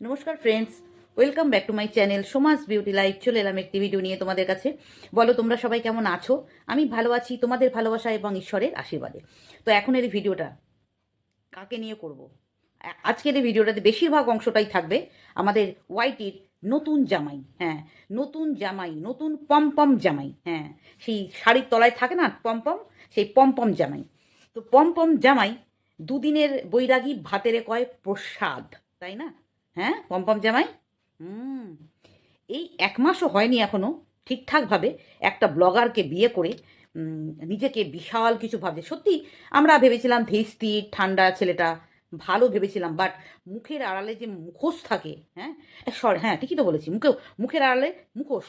নমস্কার friends welcome back to my channel Samaj beauty life চলে এলাম একটি ভিডিও নিয়ে তোমাদের কাছে। বলো, তোমরা সবাই কেমন আছো? আমি ভালো আছি, তোমাদের ভালোবাসা এবং ঈশ্বরের আশীর্বাদে। তো এখনের এই ভিডিওটা কাকে নিয়ে করব? আজকের এই ভিডিওটাতে বেশিরভাগ অংশটাই থাকবে আমাদের ওয়াইটির নতুন জামাই হ্যাঁ নতুন জামাই, নতুন পমপম জামাই হ্যাঁ সেই শাড়ির তলায় থাকে না পমপম? সেই পমপম জামাই। তো পমপম জামাই দুদিনের বৈরাগী ভাতেরে কয় প্রসাদ, তাই না? হ্যাঁ পমপম জামাই? হুম। এই এক মাসও হয়নি এখনও ঠিকঠাকভাবে একটা ব্লগারকে বিয়ে করে নিজেকে বিশাল কিছু ভাবছে। সত্যি আমরা ভেবেছিলাম ধীর ঠান্ডা ছেলেটা, ভালো ভেবেছিলাম, বাট মুখের আড়ালে যে মুখোশ থাকে হ্যাঁ সরি হ্যাঁ ঠিকই তো বলেছি মুখে মুখের আড়ালে মুখোশ,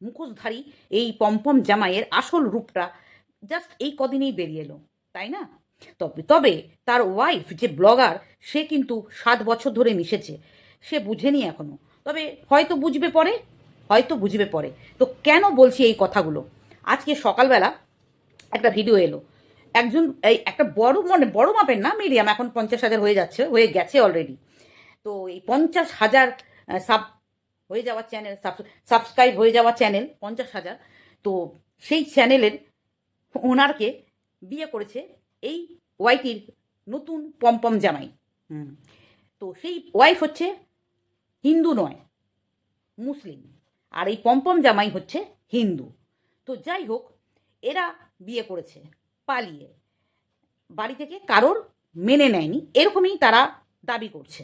মুখোশধারী এই পমপম জামাইয়ের আসল রূপটা জাস্ট এই কদিনেই বেরিয়ে এলো, তাই না? তবে তবে তার ওয়াইফ যে ব্লগার, সে কিন্তু সাত বছর ধরে মিশেছে। সে বুঝেনি এখনও। তবে হয়তো বুঝবে পরে, হয়তো বুঝবে পরে। তো কেন বলছি এই কথাগুলো? আজকে সকালবেলা একটা ভিডিও এলো। একজন, এই একটা বড় মানে বড় মাপের না মিডিয়াম এখন পঞ্চাশ হাজার হয়ে যাচ্ছে, হয়ে গেছে অলরেডি তো এই পঞ্চাশ হাজার সাব হয়ে যাওয়া চ্যানেল সাবস্ক্রাইব হয়ে যাওয়া চ্যানেল পঞ্চাশ হাজার। তো সেই চ্যানেলের ওনারকে বিয়ে করেছে এই ওয়াইটির নতুন পমপম জামাই। হুম। তো সেই ওয়াইফ হচ্ছে হিন্দু নয়, মুসলিম। আর এই পম্পম জামাই হচ্ছে হিন্দু। তো যাই হোক, এরা বিয়ে করেছে, পালিয়ে। বাড়ি থেকে কারোর মেনে নেয়নি। এরকমই তারা দাবি করছে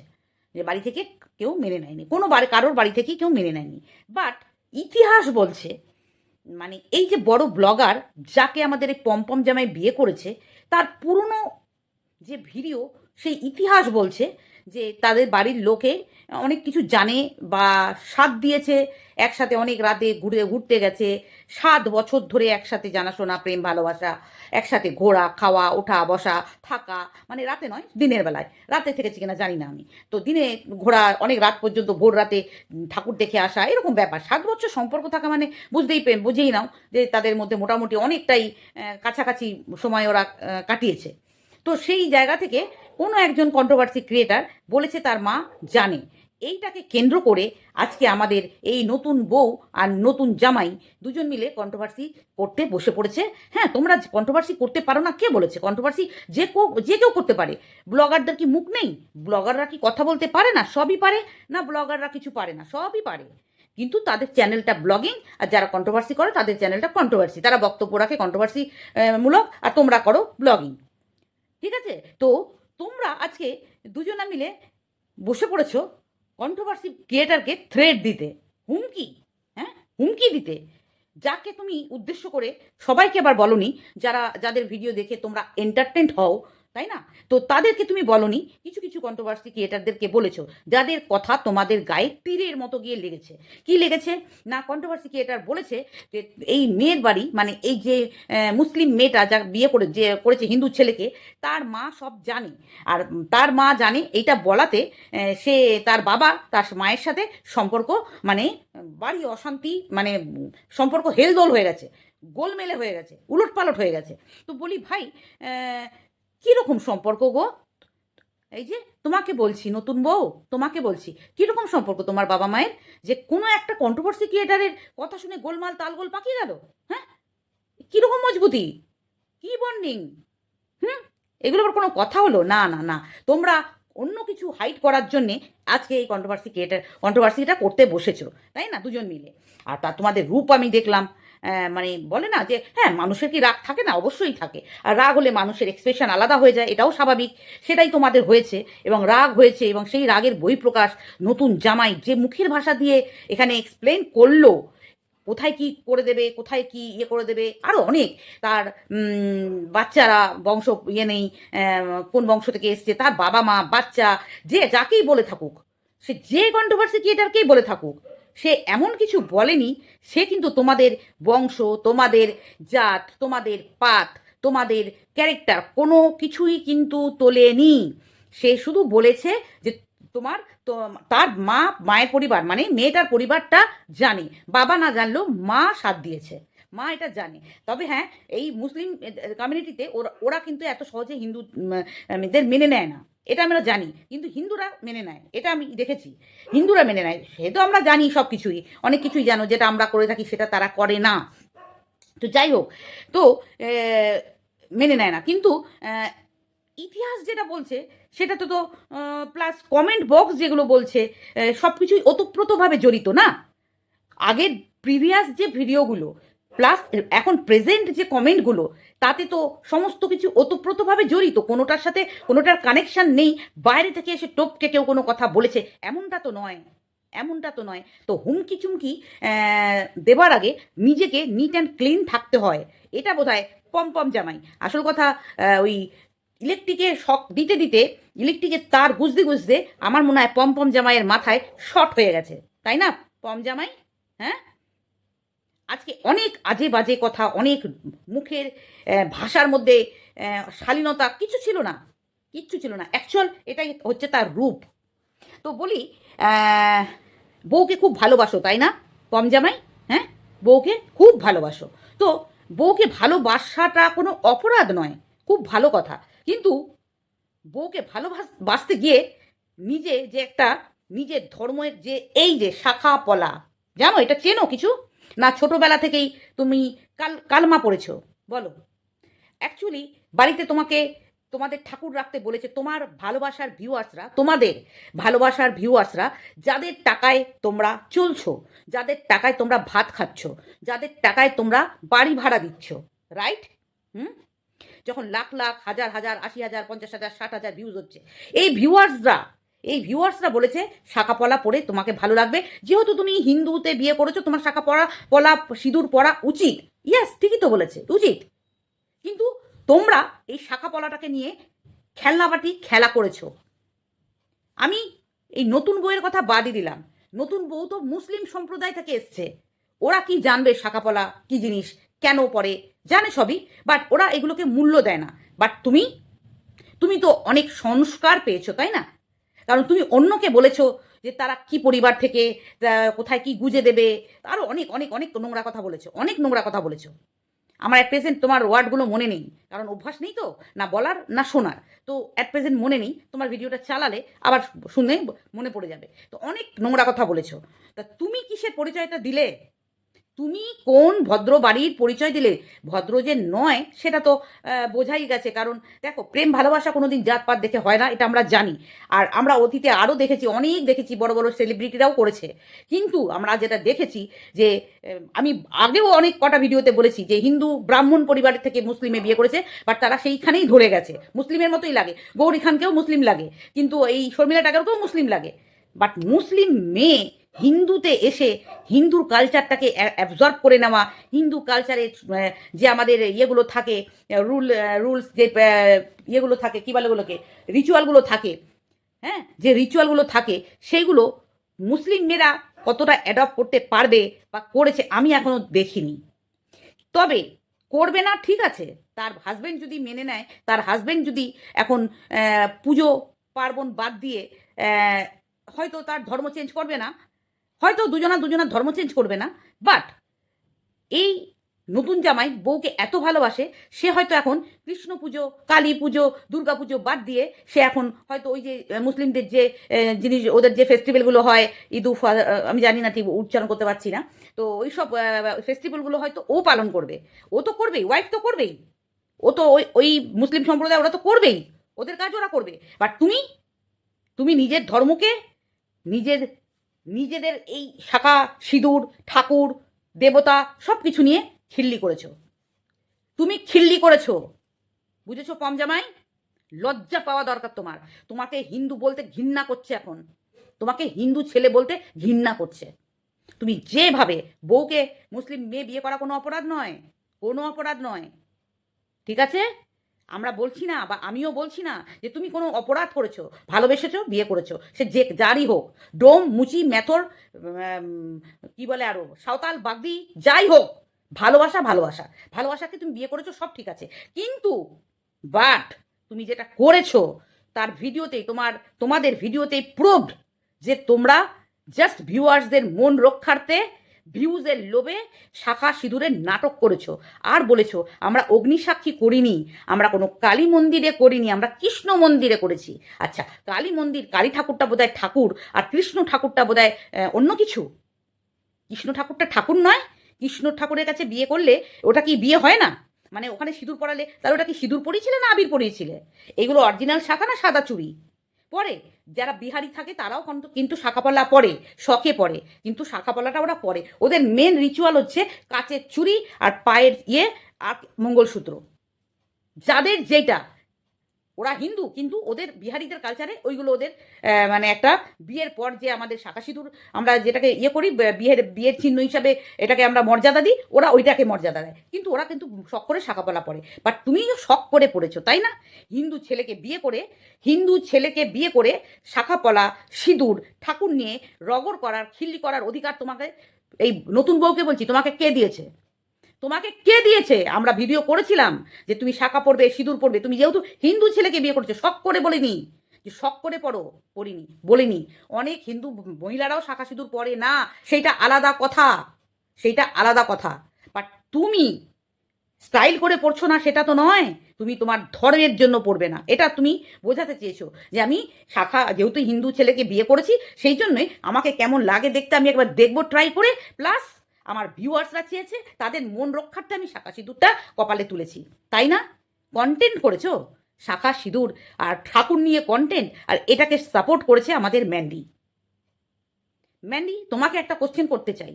যে বাড়ি থেকে কেউ মেনে নেয়নি। কোনো বাড়ি, কারোর বাড়ি থেকেই কেউ মেনে নেয়নি। বাট ইতিহাস বলছে মানে এই যে বড় ব্লগার, যাকে আমাদের এই পম্পম জামাই বিয়ে করেছে, তার পুরনো যে ভিডিও সেই ইতিহাস বলছে যে তাদের বাড়ির লোকে অনেক কিছু জানে বা সাথ দিয়েছে, একসাথে অনেক রাতে ঘুরে ঘুরতে গেছে, সাত বছর ধরে একসাথে জানাশোনা, প্রেম, ভালোবাসা, একসাথে ঘোরা, খাওয়া, ওঠা, বসা, থাকা মানে রাতে নয়, দিনের বেলায়। রাতে থেকেছি কিনা জানি না আমি। তো দিনে ঘোরা, অনেক রাত পর্যন্ত ভোর রাতে ঠাকুর দেখে আসা, এরকম ব্যাপার। সাত বছর সম্পর্ক থাকা মানে বুঝতেই বুঝেই নাও যে তাদের মধ্যে মোটামুটি অনেকটাই কাছাকাছি সময় ওরা কাটিয়েছে। তো সেই জায়গা থেকে কোনো একজন কন্ট্রোভার্সি ক্রিয়েটার বলেছে তার মা জানে। এইটাকে কেন্দ্র করে আজকে আমাদের এই নতুন বউ আর নতুন জামাই দুজন মিলে কন্ট্রোভার্সি করতে বসে পড়েছে। হ্যাঁ তোমরা কন্ট্রোভার্সি করতে পারো না, কে বলেছে? কন্ট্রোভার্সি যে কেউ যে কেউ করতে পারে। ব্লগারদের কি মুখ নেই? ব্লগাররা কি কথা বলতে পারে না? সবই পারে না ব্লগাররা কিছু পারে না? সবই পারে। কিন্তু তাদের চ্যানেলটা ব্লগিং আর যারা কন্ট্রোভার্সি করে তাদের চ্যানেলটা কন্ট্রোভার্সি তারা বক্তব্য রাখে কন্ট্রোভার্সি মূলক আর তোমরা করো ব্লগিং ঠিক আছে? তো তোমরা আজকে দুজনা মিলে বসে পড়েছ কন্ট্রোভার্সি ক্রিয়েটারকে থ্রেড দিতে, হুমকি হ্যাঁ? হুমকি দিতে, যাকে তুমি উদ্দেশ্য করে সবাইকে আবার বলনি, যারা, যাদের ভিডিও দেখে তোমরা এন্টারটেন্ট হও তাই না? তো তাদেরকে তুমি বলনি, কিছু কিছু কন্ট্রোভার্সি ক্রিয়েটারদেরকে বলেছ, যাদের কথা তোমাদের গায়ে তীরের মতো গিয়ে লেগেছে। কি লেগেছে? না কন্ট্রোভার্সি ক্রিয়েটার বলেছে যে এই মেয়ের বাড়ি মানে এই যে মুসলিম মেয়েটা যা বিয়ে করে, যে করেছে হিন্দু ছেলেকে, তার মা সব জানে। আর তার মা জানে এইটা বলাতে সে তার বাবা তার মায়ের সাথে সম্পর্ক মানে বাড়ি অশান্তি মানে সম্পর্ক হেলদোল হয়ে গেছে, গোলমেলে হয়ে গেছে উলট পালট হয়ে গেছে। তো বলি, ভাই কীরকম সম্পর্ক গো? এই যে তোমাকে বলছি, নতুন বউ, তোমাকে বলছি, কীরকম সম্পর্ক তোমার বাবা মায়ের? যে কোনো একটা কন্ট্রোভার্সি ক্রিয়েটারের কথা শুনে গোলমাল তালগোল পাকিয়ে গেল হ্যাঁ? কীরকম মজবুতি? কী বন্ডিং হুম? এগুলো আবার কোনো কথা হলো? না না না। তোমরা অন্য কিছু হাইট করার জন্যে আজকে এই কন্ট্রোভার্সি ক্রিয়েটার কন্ট্রোভার্সিটা করতে বসেছো, তাই না? দুজন মিলে। আর তা তোমাদের রূপ আমি দেখলাম। মানে বলে না যে হ্যাঁ মানুষের কি রাগ থাকে না? অবশ্যই থাকে। আর রাগ হলে মানুষের এক্সপ্রেশন আলাদা হয়ে যায়, এটাও স্বাভাবিক। সেটাই তোমাদের হয়েছে এবং রাগ হয়েছে এবং সেই রাগের বহিঃপ্রকাশ নতুন জামাই যে মুখের ভাষা দিয়ে এখানে এক্সপ্লেন করল, কোথায় কি করে দেবে, কোথায় কি ইয়ে করে দেবে আরও অনেক। তার বাচ্চারা বংশ ইয়ে নেই কোন বংশ থেকে এসছে, তার বাবা মা বাচ্চা, যে যাকেই বলে থাকুক, সে যে কন্ট্রোভার্সি ক্রিয়েটারকেই বলে থাকুক সে এমন কিছু বলেনি সে কিন্তু তোমাদের বংশ তোমাদের জাত তোমাদের পাত তোমাদের ক্যারেক্টার কোনো কিছুই কিন্তু তোলেনি। সে শুধু বলেছে যে তোমার তার মা মায়ের পরিবার মানে মেয়েটার পরিবারটা জানে। বাবা না জানলেও মা সাথ দিয়েছে মা এটা জানে। তবে হ্যাঁ এই মুসলিম কমিউনিটিতে ওরা ওরা কিন্তু এত সহজে হিন্দু উম, মেয়েদের মেনে নেয় না। এটা আমরা জানি, কিন্তু হিন্দুরা মেনে নেয়, এটা আমি দেখেছি। হিন্দুরা মেনে নেয়, সে তো আমরা জানি সব কিছুই, অনেক কিছুই জানো, যেটা আমরা করে থাকি সেটা তারা করে না। তো যাই হোক, তো মেনে নেয় না, কিন্তু ইতিহাস যেটা বলছে, সেটা তো তো প্লাস কমেন্ট বক্স যেগুলো বলছে সব কিছুই ওতপ্রোতভাবে জড়িত না? আগের প্রিভিয়াস যে ভিডিওগুলো প্লাস এখন প্রেজেন্ট যে কমেন্টগুলো তাতে তো সমস্ত কিছু ওতপ্রোতভাবে জড়িত, কোনোটার সাথে, কোনোটার কানেকশান নেই, বাইরে থেকে এসে টপকে কেউ কোনো কথা বলেছে, এমনটা তো নয়, এমনটা তো নয়। তো হুমকি চুমকি দেবার আগে নিজেকে নিট অ্যান্ড ক্লিন থাকতে হয়, এটা বোধ হয় পম পম জামাই। আসল কথা ওই ইলেকট্রিকে শক দিতে দিতে ইলেকট্রিকের তার গুজতে গুজতে আমার মনে হয় পম পম জামাইয়ের মাথায় শর্ট হয়ে গেছে, তাই না? পম জামাই হ্যাঁ? আজকে অনেক আজে বাজে কথা, অনেক মুখের ভাষার মধ্যে শালীনতা কিছু ছিল না, কিচ্ছু ছিল না। অ্যাকচুয়াল এটাই হচ্ছে তার রূপ। তো বলি বউকে খুব ভালোবাসো, তাই না? কম জামাই হ্যাঁ? বউকে খুব ভালোবাসো। তো বউকে ভালোবাসাটা কোনো অপরাধ নয়, খুব ভালো কথা। কিন্তু বউকে ভালোবাসতে গিয়ে নিজে যে একটা, নিজের ধর্মের যে এই যে শাখা পলা জানো এটা চেনো কিছু? না, ছোটবেলা থেকেই তুমি কাল, কালমা পড়েছো, বলো। অ্যাকচুয়ালি বাড়িতে তোমাকে, তোমাদের ঠাকুর রাখতে বলেছে, তোমার ভালোবাসার ভিউয়ার্সরা তোমাদের ভালোবাসার ভিউয়ার্সরা যাদের টাকায় তোমরা চলছো, যাদের টাকায় তোমরা ভাত খাচ্ছ, যাদের টাকায় তোমরা বাড়ি ভাড়া দিচ্ছ রাইট হুম? যখন লাখ লাখ, হাজার হাজার, আশি হাজার, পঞ্চাশ হাজার, ষাট হাজার ভিউজ হচ্ছে, এই ভিউয়ার্সরা এই ভিউয়ার্সরা বলেছে, শাখা পলা পরে তোমাকে ভালো লাগবে। যেহেতু তুমি হিন্দুতে বিয়ে করেছ, তোমার শাখা পরা পলা, সিঁদুর পরা উচিত। ইয়াস ঠিকই তো বলেছে, উচিত। কিন্তু তোমরা এই শাখা পলাটাকে নিয়ে খেলনাবাটি খেলা করেছ। আমি এই নতুন বইয়ের কথা বাদই দিলাম। নতুন বউ তো মুসলিম সম্প্রদায় থেকে এসছে। ওরা কি জানবে শাখাপলা কি জিনিস, কেন পড়ে? জানে সবই বাট ওরা এগুলোকে মূল্য দেয় না। বাট তুমি তুমি তো অনেক সংস্কার পেয়েছ, তাই না? কারণ তুমি অন্যকে বলেছ যে তারা কি পরিবার থেকে কোথায় কি গুজে দেবে। আরও অনেক অনেক অনেক নোংরা কথা বলেছ, অনেক নোংরা কথা বলেছ। আমার অ্যাট প্রেজেন্ট তোমার ওয়ার্ডগুলো মনে নেই, কারণ অভ্যাস নেই তো, না বলার, না শোনার। তো অ্যাট প্রেজেন্ট মনে নেই, তোমার ভিডিওটা চালালে আবার শুনে মনে পড়ে যাবে। তো অনেক নোংরা কথা বলেছ। তা তুমি কিসের পরিচয়টা দিলে? তুমি কোন ভদ্র বাড়ির পরিচয় দিলে? ভদ্র যে নয়, সেটা তো বোঝাই গেছে। কারণ দেখো, প্রেম, ভালোবাসা কোনো কোনোদিন জাতপাত দেখে হয় না, এটা আমরা জানি। আর আমরা অতীতে আরও দেখেছি, অনেক দেখেছি, বড় বড় সেলিব্রিটিরাও করেছে। কিন্তু আমরা যেটা দেখেছি যে আমি আগেও অনেক কটা ভিডিওতে বলেছি যে, হিন্দু ব্রাহ্মণ পরিবার থেকে মুসলিমে বিয়ে করেছে বাট তারা সেইখানেই ধরে গেছে। মুসলিমের মতোই লাগে। গৌরী খানকেও মুসলিম লাগে। কিন্তু এই শর্মিলা টাকারকেও মুসলিম লাগে। বাট মুসলিম মেয়ে হিন্দুতে এসে হিন্দুর কালচারটাকে অ্যাবজর্ব করে নেওয়া, হিন্দু কালচারে যে আমাদের ইয়েগুলো থাকে রুল রুলস যে ইয়েগুলো থাকে, কী বলে ওগুলোকে? রিচুয়ালগুলো থাকে হ্যাঁ? যে রিচুয়ালগুলো থাকে সেইগুলো মুসলিম মেয়েরা কতটা অ্যাডপ্ট করতে পারবে বা করেছে আমি এখনও দেখিনি। তবে করবে না, ঠিক আছে। তার হাজবেন্ড যদি মেনে নেয়, তার হাজবেন্ড যদি এখন পুজো পার্বণ বাদ দিয়ে হয়তো তার ধর্ম চেঞ্জ করবে না হয়তো দুজনা দুজনার ধর্ম চেঞ্জ করবে না বাট এই নতুন জামাই বউকে এত ভালোবাসে, সে হয়তো এখন কৃষ্ণ পুজো, কালী পুজো, দুর্গা পুজো বাদ দিয়ে সে এখন হয়তো ওই যে মুসলিমদের যে জিনিস, ওদের যে ফেস্টিভ্যালগুলো হয়, ঈদ উফ আমি জানি না ঠিক উচ্চারণ করতে পারছি না, তো ওই সব ফেস্টিভ্যালগুলো হয়তো ও পালন করবে, ও তো করবেই ওয়াইফ তো করবেই, ও তো ওই ওই মুসলিম সম্প্রদায় ওরা তো করবেই, ওদের কাজ ওরা করবে বাট তুমি তুমি নিজের ধর্মকে, নিজের নিজেদের এই শাখা, সিঁদুর, ঠাকুর, দেবতা সব কিছু নিয়ে খিল্লি করেছ। তুমি খিল্লি করেছ। বুঝেছ পমজামাই? লজ্জা পাওয়া দরকার তোমার। তোমাকে হিন্দু বলতে ঘৃণা করছে এখন। তোমাকে হিন্দু ছেলে বলতে ঘৃণা করছে। তুমি যেভাবে বউকে মুসলিম মেয়ে বিয়ে করা কোনো অপরাধ নয়। কোনো অপরাধ নয়। ঠিক আছে? আমরা বলছি না বা আমিও বলছি না যে তুমি কোনো অপরাধ করেছ, ভালোবেসেছো, বিয়ে করেছ, সে যে যারই হোক, ডোম, মুচি, মেথর কি বলে আরও, সাঁওতাল, বাগদি, যাই হোক, ভালোবাসা ভালোবাসা। ভালোবাসাকে তুমি বিয়ে করেছ, সব ঠিক আছে। কিন্তু বাট তুমি যেটা করেছ, তার ভিডিওতেই তোমার, তোমাদের ভিডিওতেই প্রুভড যে তোমরা জাস্ট ভিউয়ার্সদের মন রক্ষার্থে ভিউজের লোভে শাখা সিঁদুরের নাটক করেছ। আর বলেছ, আমরা অগ্নিসাক্ষী করিনি, আমরা কোনো কালী মন্দিরে করিনি, আমরা কৃষ্ণ মন্দিরে করেছি। আচ্ছা কালী মন্দির, কালী ঠাকুরটা বোধহয় ঠাকুর, আর কৃষ্ণ ঠাকুরটা বোধহয় অন্য কিছু? কৃষ্ণ ঠাকুরটা ঠাকুর নয়? কৃষ্ণ ঠাকুরের কাছে বিয়ে করলে ওটা কি বিয়ে হয় না? মানে ওখানে সিঁদুর পড়ালে তাহলে ওটা কি সিঁদুর পরিয়েছিলে না আবির পরিয়েছিলে? এগুলো অরিজিনাল শাখা না সাদা চুড়ি পরে, যারা বিহারি থাকে তারাও কিন্তু কিন্তু শাখাপলা পরে, শখে পরে। কিন্তু শাখাপলাটা ওরা পরে। ওদের মেন রিচুয়াল হচ্ছে কাচের চুড়ি আর পায়ের ইয়ে আর মঙ্গলসূত্র। যাদের যেটা ওরা হিন্দু, কিন্তু ওদের বিহারিদের কালচারে ওইগুলো ওদের মানে একটা বিয়ের পর যে আমাদের শাখা সিঁদুর আমরা যেটাকে ইয়ে করি বিয়ের বিয়ের চিহ্ন হিসাবে এটাকে আমরা মর্যাদা দিই, ওরা ওইটাকে মর্যাদা দেয়। কিন্তু ওরা কিন্তু শখ করে শাখাপলা পড়ে। বাট তুমিও শখ করে পড়েছো, তাই না? হিন্দু ছেলেকে বিয়ে করে, হিন্দু ছেলেকে বিয়ে করে শাখাপলা সিঁদুর, ঠাকুর নিয়ে রগর করার, খিল্লি করার অধিকার তোমাকে, এই নতুন বউকে বলছি, তোমাকে কে দিয়েছে? তোমাকে কে দিয়েছে? আমরা ভিডিও করেছিলাম যে তুমি শাখা পড়বে, সিঁদুর পড়বে, তুমি যেহেতু হিন্দু ছেলেকে বিয়ে করছ, শখ করে বলিনি, যে শখ করে পড়ো, পড়িনি, বলিনি। অনেক হিন্দু মহিলারাও শাখা সিঁদুর পরে না, সেইটা আলাদা কথা, সেইটা আলাদা কথা। বাট তুমি স্টাইল করে পড়ছো না, সেটা তো নয়, তুমি তোমার ধর্মের জন্য পড়বে না। এটা তুমি বোঝাতে চেয়েছো যে আমি শাখা, যেহেতু হিন্দু ছেলেকে বিয়ে করেছি, সেই জন্যই আমাকে কেমন লাগে দেখতে আমি একবার দেখব ট্রাই করে প্লাস আমার ভিউয়ার্সরা চেয়েছে তাদের মন রক্ষার্থে আমি শাখা সিঁদুরটা কপালে তুলেছি। তাই না? কন্টেন্ট করেছ? শাখা সিঁদুর আর ঠাকুর নিয়ে কন্টেন্ট আর এটাকে সাপোর্ট করেছে আমাদের ম্যান্ডি ম্যান্ডি তোমাকে একটা কোশ্চেন করতে চাই।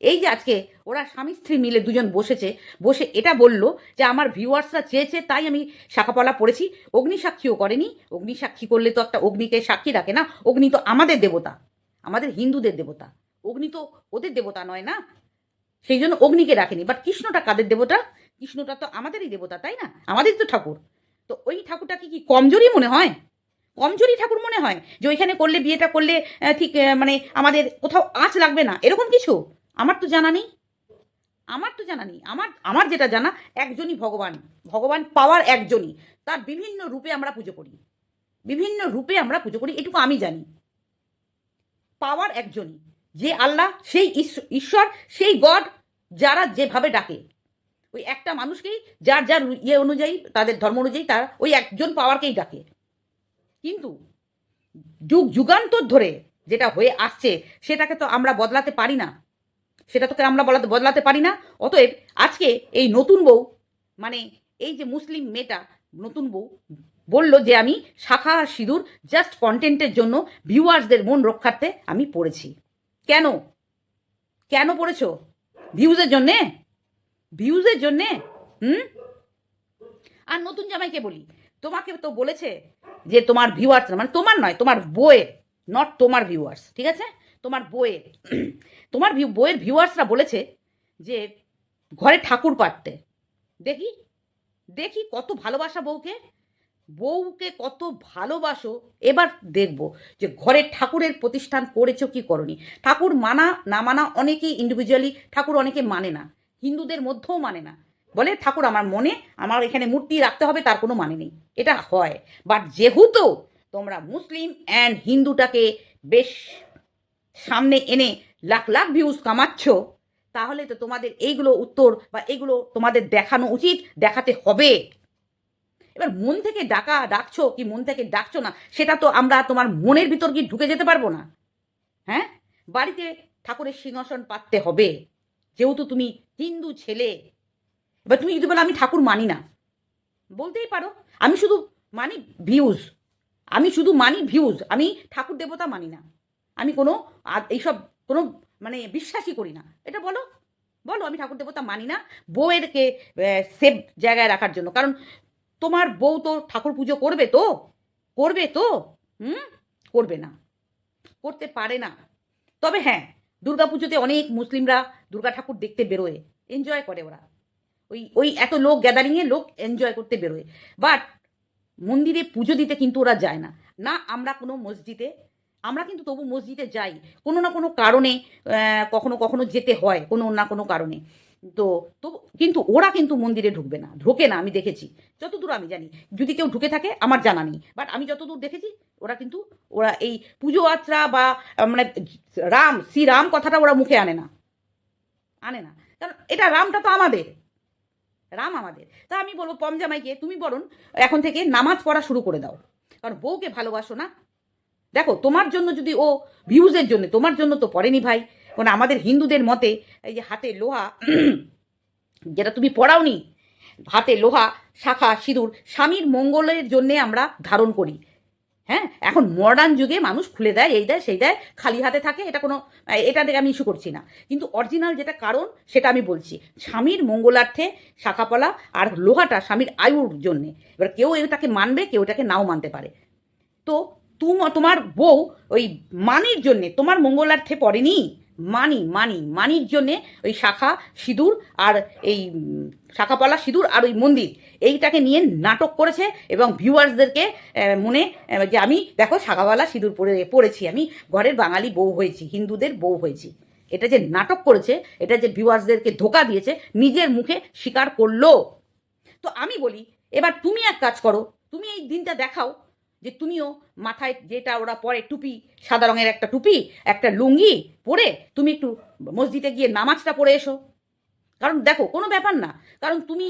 এই যে আজকে ওরা স্বামী স্ত্রী মিলে দুজন বসেছে, বসে এটা বলল যে আমার ভিউয়ার্সরা চেয়েছে, তাই আমি শাখাপলা পড়েছি। অগ্নিসাক্ষীও করেনি। অগ্নিসাক্ষী করলে তো একটা অগ্নিকে সাক্ষী রাখে না। অগ্নি তো আমাদের দেবতা। আমাদের হিন্দুদের দেবতা। অগ্নি তো ওদের দেবতা নয় না? সেই জন্য অগ্নিকে রাখেনি বাট কৃষ্ণটা কাদের দেবতা? কৃষ্ণটা তো আমাদেরই দেবতা, তাই না? আমাদেরই তো ঠাকুর। তো ওই ঠাকুরটাকে কি কমজোরি মনে হয়? কমজোরি ঠাকুর মনে হয়? যে ওইখানে করলে, বিয়েটা করলে ঠিক মানে আমাদের কোথাও আঁচ লাগবে না? এরকম কিছু? আমার তো জানা নেই। আমার তো জানা নেই। আমার আমার যেটা জানা, একজনই ভগবান। ভগবান পাওয়ার একজনই। তার বিভিন্ন রূপে আমরা পুজো করি। বিভিন্ন রূপে আমরা পুজো করি, এটুকু আমি জানি। পাওয়ার একজনই। যে আল্লাহ, সেই ঈশ্ব- ঈশ্বর, সেই গড যারা যেভাবে ডাকে, ওই একটা মানুষকেই যার যার ইয়ে অনুযায়ী, তাদের ধর্ম অনুযায়ী তারা ওই একজন পাওয়ারকেই ডাকে। কিন্তু যুগ যুগান্তর ধরে যেটা হয়ে আসছে, সেটাকে তো আমরা বদলাতে পারি না। সেটা তোকে আমরা বলাতে বদলাতে পারি না। অতএব আজকে এই নতুন বউ মানে এই যে মুসলিম মেয়েটা, নতুন বউ, বলল যে আমি শাখা আর সিঁদুর জাস্ট কন্টেন্টের জন্য ভিউয়ার্সদের মন রক্ষার্থে আমি পড়েছি। কেন? কেন পড়েছো? ভিউজের জন্যে? ভিউজের জন্যে? হুম? আর নতুন জামাইকে বলি, তোমাকে তো বলেছে যে তোমার ভিউয়ার্স মানে তোমার নয়, তোমার বইয়ের নট তোমার ভিউয়ার্স ঠিক আছে? তোমার বইয়ের তোমার বইয়ের ভিউয়ার্সরা বলেছে যে ঘরে ঠাকুর পাততে দেখি দেখি কত ভালোবাসা বউকে বউকে কত ভালোবাসো, এবার দেখব যে ঘরের ঠাকুরের প্রতিষ্ঠান করেছ কি করনি। ঠাকুর মানা না মানা অনেকেই ইন্ডিভিজুয়ালি ঠাকুর অনেকে মানে না, হিন্দুদের মধ্যেও মানে না। বলে ঠাকুর আমার মনে, আমার এখানে মূর্তি রাখতে হবে, তার কোনো মানে নেই। এটা হয়। বাট যেহেতু তোমরা মুসলিম অ্যান্ড হিন্দুটাকে বেশ সামনে এনে লাখ লাখ ভিউজ কামাচ্ছ, তাহলে তো তোমাদের এইগুলো উত্তর বা এইগুলো তোমাদের দেখানো উচিত, দেখাতে হবে। এবার মন থেকে ডাকা, ডাকছো কি মন থেকে ডাকছো না, সেটা তো আমরা তোমার মনের ভিতর কি ঢুকে যেতে পারব না? হ্যাঁ? বাড়িতে ঠাকুরের সিংহাসন পাততে হবে। যেহেতু তুমি হিন্দু ছেলে, এবার তুমি যদি বলো আমি ঠাকুর মানি না, বলতেই পারো, আমি শুধু মানি ভিউজ আমি শুধু মানি ভিউজ আমি ঠাকুর দেবতা মানি না। আমি কোনো এইসব কোনো মানে বিশ্বাসই করি না। এটা বলো বলো আমি ঠাকুর দেবতা মানি না, বউয়েরকে সেফ জায়গায় রাখার জন্য। কারণ তোমার বউ তো ঠাকুর পুজো করবে তো? করবে তো? হুম? করবে না। করতে পারে না। তবে হ্যাঁ দুর্গা পুজোতে অনেক মুসলিমরা দুর্গা ঠাকুর দেখতে বেরোয়। এনজয় করে ওরা। ওই ওই এত লোক গ্যাদারিংয়ে লোক এনজয় করতে বেরোয়। বাট মন্দিরে পুজো দিতে কিন্তু ওরা যায় না। না আমরা কোনো মসজিদে, আমরা কিন্তু তবু মসজিদে যাই। কোনো না কোনো কারণে কখনো কখনো যেতে হয়। কোনো না কোনো কারণে। তো তবু কিন্তু ওরা কিন্তু মন্দিরে ঢুকবে না, ঢোকে না, আমি দেখেছি। যতদূর আমি জানি, যদি কেউ ঢুকে থাকে, আমার জানা নেই। বাট আমি যতদূর দেখেছি, ওরা কিন্তু, ওরা এই পুজো আচরা বা মানে রাম শ্রীরাম কথাটা ওরা মুখে আনে না। আনে না। কারণ এটা রামটা তো আমাদের। রাম আমাদের। তা আমি বলব, পমজামাইকে, তুমি বরং এখন থেকে নামাজ পড়া শুরু করে দাও। কারণ বউকে ভালোবাসো না। দেখো, তোমার জন্য যদি ও ভিউজের জন্য, তোমার জন্য তো পড়েনি ভাই। কারণ আমাদের হিন্দুদের মতে এই যে হাতে লোহা, যেটা তুমি পড়াওনি, হাতে লোহা, শাখা, সিঁদুর, স্বামীর মঙ্গলের জন্যে আমরা ধারণ করি। হ্যাঁ? এখন মডার্ন যুগে মানুষ খুলে দেয়, এই দেয়, সেই দেয়, খালি হাতে থাকে, এটা কোনো, এটা থেকে আমি ইস্যু করছি না। কিন্তু অরিজিনাল যেটা কারণ, সেটা আমি বলছি। স্বামীর মঙ্গলার্থে শাখাপলা আর লোহাটা স্বামীর আয়ুর জন্যে। এবার কেউ এটাকে মানবে, কেউ এটাকে নাও মানতে পারে। তো তুম, তোমার বউ ওই মানির জন্যে, তোমার মঙ্গলার্থে পড়েনি? মানি মানি, মানির জন্যে ওই শাখা সিঁদুর আর এই শাখাপলা সিঁদুর আর ওই মন্দির। এইটাকে নিয়ে নাটক করেছে এবং ভিউয়ার্সদেরকে মনে যে আমি, দেখো শাখাওয়ালা সিঁদুর পরে, পড়েছি, আমি ঘরের বাঙালি বউ হয়েছি, হিন্দুদের বউ হয়েছি। এটা যে নাটক করেছে, এটা যে ভিউয়ার্সদেরকে ধোকা দিয়েছে, নিজের মুখে স্বীকার করল। তো আমি বলি, এবার তুমি এক কাজ করো, তুমি এই দিনটা দেখাও যে তুমিও মাথায় যেটা ওরা পরে টুপি, সাদা রঙের একটা টুপি, একটা লুঙ্গি পরে তুমি একটু মসজিদে গিয়ে নামাজটা পড়ে এসো। কারণ দেখো, কোনো ব্যাপার না। কারণ তুমি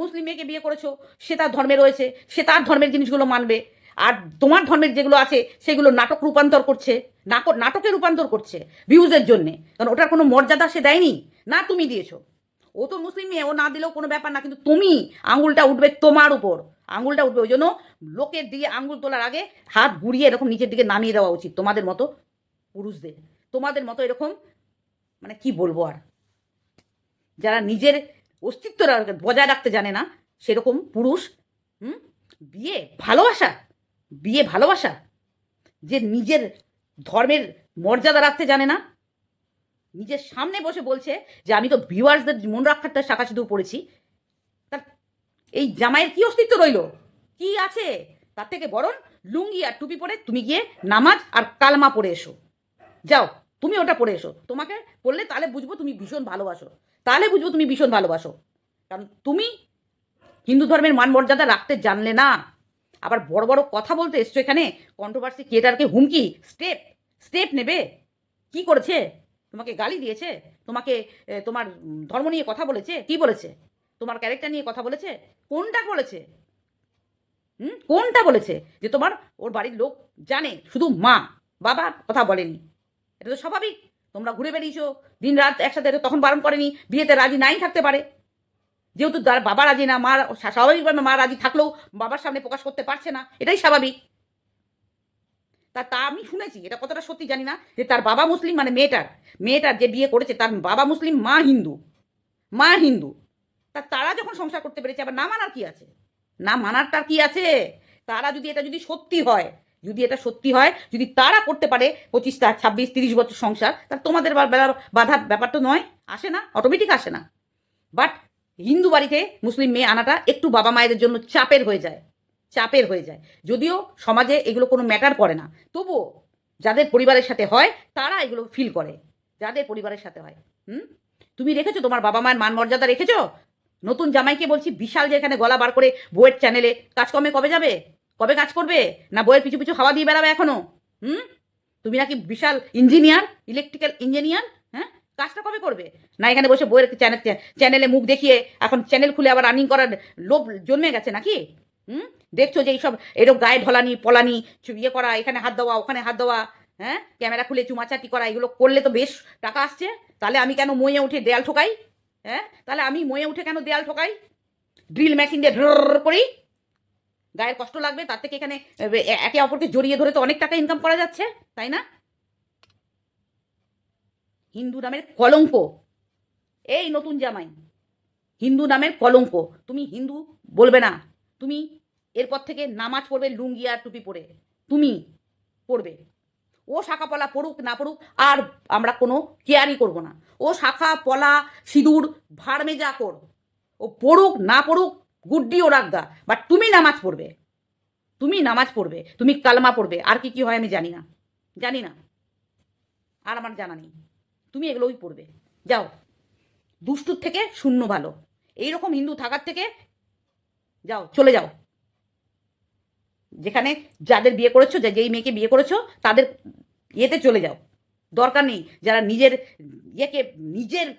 মুসলিম মেয়েকে বিয়ে করেছ, সে তার ধর্মে রয়েছে, সে তার ধর্মের জিনিসগুলো মানবে। আর তোমার ধর্মের যেগুলো আছে, সেগুলো নাটক রূপান্তর করছে, নাটক, নাটকে রূপান্তর করছে ভিউজের জন্যে। কারণ ওটার কোনো মর্যাদা সে দেয়নি, না তুমি দিয়েছ। ও তো মুসলিম মেয়ে, ও না দিলেও কোনো ব্যাপার না, কিন্তু তুমি আঙুলটা উঠবে তোমার উপর। আঙুলটা উঠবে, ওই জন্য লোকের দিয়ে আঙুল তোলার আগে হাত ঘুরিয়ে এরকম নিচের দিকে নামিয়ে দেওয়া উচিত, তোমাদের মতো পুরুষদের। তোমাদের মতো এরকম মানে কি বলব আর? যারা নিজের অস্তিত্ব বজায় রাখতে জানে না, সেরকম পুরুষ, হুম? বিয়ে ভালোবাসা বিয়ে ভালোবাসা, যে নিজের ধর্মের মর্যাদা রাখতে জানে না, নিজের সামনে বসে বলছে যে, আমি তো ভিউয়ার্সদের মন রাখার শাখা সিঁদুর পড়েছি। তার এই জামাইয়ের কি অস্তিত্ব রইল? কি আছে? তার থেকে বরং লুঙ্গি আর টুপি পরে তুমি গিয়ে নামাজ আর কালমা পড়ে এসো। যাও, তুমি ওটা পড়ে এসো। তোমাকে পড়লে তাহলে বুঝব তুমি ভীষণ ভালোবাসো। তাহলে বুঝব তুমি ভীষণ ভালোবাসো। কারণ তুমি হিন্দু ধর্মের মান মর্যাদা রাখতে জানলে না। আবার বড় বড় কথা বলতে এসছো এখানে কন্ট্রোভার্সি ক্রিয়েটারকে হুমকি স্টেপ স্টেপ নেবে। কি করেছে? তোমাকে গালি দিয়েছে? তোমাকে তোমার ধর্ম নিয়ে কথা বলেছে? কি বলেছে? তোমার ক্যারেক্টার নিয়ে কথা বলেছে? কোনটা বলেছে? হুম? কোনটা বলেছে? যে তোমার, ওর বাড়ির লোক জানে, শুধু মা। বাবা কথা বলেনি। এটা তো স্বাভাবিক। তোমরা ঘুরে বেরিয়েছো দিন রাত একসাথে তখন বারণ করেনি, বিয়েতে রাজি নাই থাকতে পারে। যেহেতু তার বাবা রাজি না, মা স্বাভাবিকভাবে মা রাজি থাকলেও বাবার সামনে প্রকাশ করতে পারছে না, এটাই স্বাভাবিক। তা তা আমি শুনেছি, এটা কতটা সত্যি জানি না, যে তার বাবা মুসলিম মানে মেয়েটার। মেয়েটার যে বিয়ে করেছে, তার বাবা মুসলিম, মা হিন্দু। মা হিন্দু। তা তারা যখন সংসার করতে পেরেছে, আবার না মানার কি আছে? না মানারটার কি আছে? তারা যদি এটা যদি সত্যি হয় যদি এটা সত্যি হয়, যদি তারা করতে পারে পঁচিশটা ছাব্বিশ, তিরিশ বছর সংসার তাহলে তোমাদের বা- বা- বাধার ব্যাপার তো নয়, আসে না অটোমেটিক আসে না। বাট হিন্দু বাড়িতে মুসলিম মেয়ে আনাটা একটু বাবা মায়েদের জন্য চাপের হয়ে যায়, চাপের হয়ে যায়। যদিও সমাজে এগুলো কোনো ম্যাটার করে না, তবুও যাদের পরিবারের সাথে হয়, তারা এগুলো ফিল করে, যাদের পরিবারের সাথে হয়। হুম? তুমি রেখেছো তোমার বাবা মায়ের মান মর্যাদা রেখেছো? নতুন জামাইকে বলছি, বিশাল যে এখানে গলা বার করে বইয়ের চ্যানেলে কাজকর্মে কবে যাবে? কবে কাজ করবে? না বইয়ের পিছু পিছু হাওয়া দিয়ে বেড়াবে এখনও? হুম? তুমি নাকি বিশাল ইঞ্জিনিয়ার ইলেকট্রিক্যাল ইঞ্জিনিয়ার হ্যাঁ? কাজটা কবে করবে? না এখানে বসে বইয়ের চ্যানেল চ্যানেলে মুখ দেখিয়ে এখন চ্যানেল খুলে আবার রানিং করার লোভ জন্মে গেছে নাকি? হুম? দেখছ যে এইসব এরকম গায়ে ঢলানি, পলানি ইয়ে করা, এখানে হাত দেওয়া, ওখানে হাত দেওয়া হ্যাঁ? ক্যামেরা খুলে চুমাচাটি করা, এগুলো করলে তো বেশ টাকা আসছে। তাহলে আমি কেন ময়ে উঠে দেয়াল ঠোকাই? হ্যাঁ? তাহলে আমি ময়ে উঠে কেন দেয়াল ঠোকাই? ড্রিল মেশিন দিয়ে ড্রর করি? গায়ের কষ্ট লাগবে, তার থেকে এখানে একে অপরকে জড়িয়ে ধরে তো অনেক টাকা ইনকাম করা যাচ্ছে, তাই না? হিন্দু নামের কলঙ্ক, এই নতুন জামাই। হিন্দু নামের কলঙ্ক, তুমি হিন্দু বলবে না, তুমি এরপর থেকে নামাজ পড়বে লুঙ্গি আর টুপি পরে, তুমি পড়বে। ও শাখা পলা পড়ুক, না পড়ুক, আর আমরা কোনো কেয়ারই করব না। ও শাখা পলা সিঁদুর ভাড়মে যা কর, ও পড়ুক, না পড়ুক গুড্ডি ও রাগদা বাট তুমি নামাজ পড়বে। তুমি নামাজ পড়বে, তুমি কালমা পড়বে, আর কি কি হয় আমি জানি না। জানি না। আর আমার জানা নেই। তুমি এগুলোই পড়বে। যাও। দুষ্টুর থেকে শূন্য ভালো। এইরকম হিন্দু থাকার থেকে যাও, চলে যাও। যেখানে যাদের বিয়ে করেছ, যে যেই মেয়েকে বিয়ে করেছ, তাদের ইয়েতে চলে যাও। দরকার নেই। যারা নিজের ইয়েকে, নিজের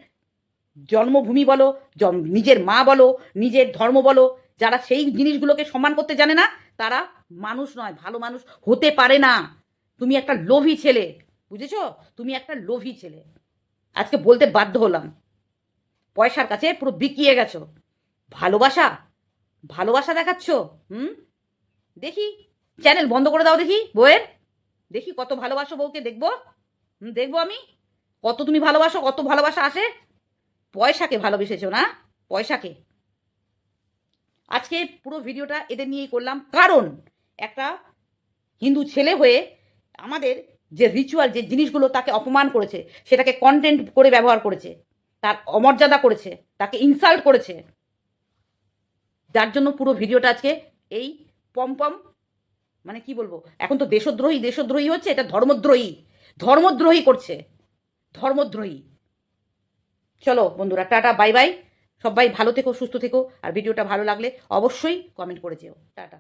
জন্মভূমি বলো নিজের মা বলো, নিজের ধর্ম বলো, যারা সেই জিনিসগুলোকে সম্মান করতে জানে না, তারা মানুষ নয়, ভালো মানুষ হতে পারে না। তুমি একটা লোভী ছেলে, বুঝেছ? তুমি একটা লোভী ছেলে। আজকে বলতে বাধ্য হলাম। পয়সার কাছে পুরো বিকিয়ে গেছো। ভালোবাসা? ভালোবাসা দেখাচ্ছ? হুম? দেখি। চ্যানেল বন্ধ করে দাও দেখি, বউয়ের। দেখি কত ভালোবাসো বউকে, দেখব? দেখব আমি। কত তুমি ভালোবাসো, কত ভালোবাসা আসে? পয়সাকে ভালোবেসেছো না? পয়সাকে। আজকে পুরো ভিডিওটা এদের নিয়েই করলাম। কারণ একটা হিন্দু ছেলে হয়ে আমাদের যে রিচুয়াল যে জিনিসগুলো তাকে অপমান করেছে, সেটাকে কন্টেন্ট করে ব্যবহার করেছে, তার অমর্যাদা করেছে, তাকে ইনসাল্ট করেছে, যার জন্য পুরো ভিডিওটা আজকে এই পমপম মানে কি বলব, এখন তো দেশদ্রোহী দেশদ্রোহী হচ্ছে, এটা ধর্মদ্রোহী ধর্মদ্রোহী করছে, ধর্মদ্রোহী। চলো বন্ধুরা, টাটা, বাই বাই। সবাই ভালো থেকো, সুস্থ থেকো। আর ভিডিওটা ভালো লাগলে অবশ্যই কমেন্ট করে যেও। টাটা।